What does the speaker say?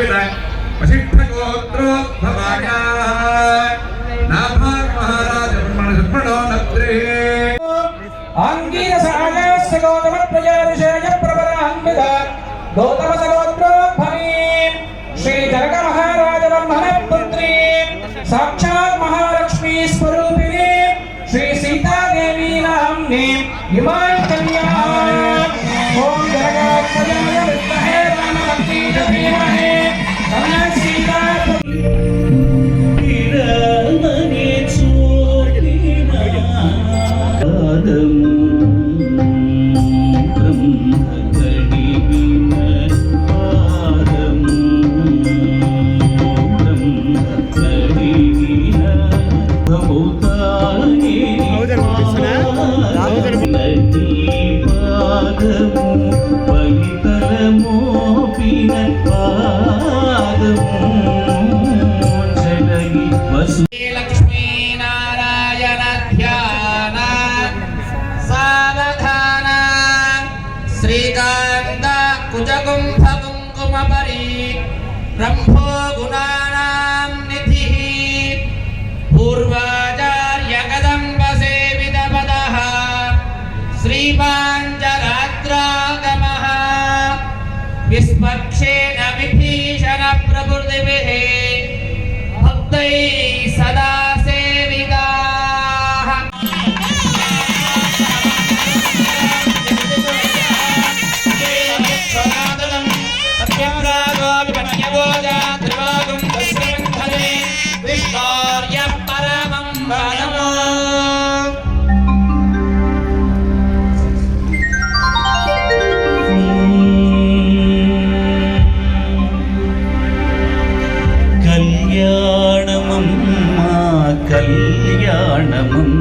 वसिष्ठगोत्रान्वित वसिष्ठगोत्रोद्भवाय नाभाग महाराज ब्रह्मणो नत्रे आङ्गीरसागस्य गौतमप्रजाऋषेय प्रबलान्वित गौतमसगोत्रोद्भवीम् श्रीजनकमहाराजवर्मणः पुत्रीम् साक्षात् महालक्ष्मी स्वरूपिणी श्री सीतादेवी नाम्नीम् इमां कुजगुं फगुं कुमपरि ब्रह्मो गुणानां निधिः पूर्वाचार्यगदम्बसेवितपदः श्रीपाञ्चरात्रागमः विस्पक्षेण विभीषणप्रभृतिभिः கல்யாணமம்மா கல்யாணமம்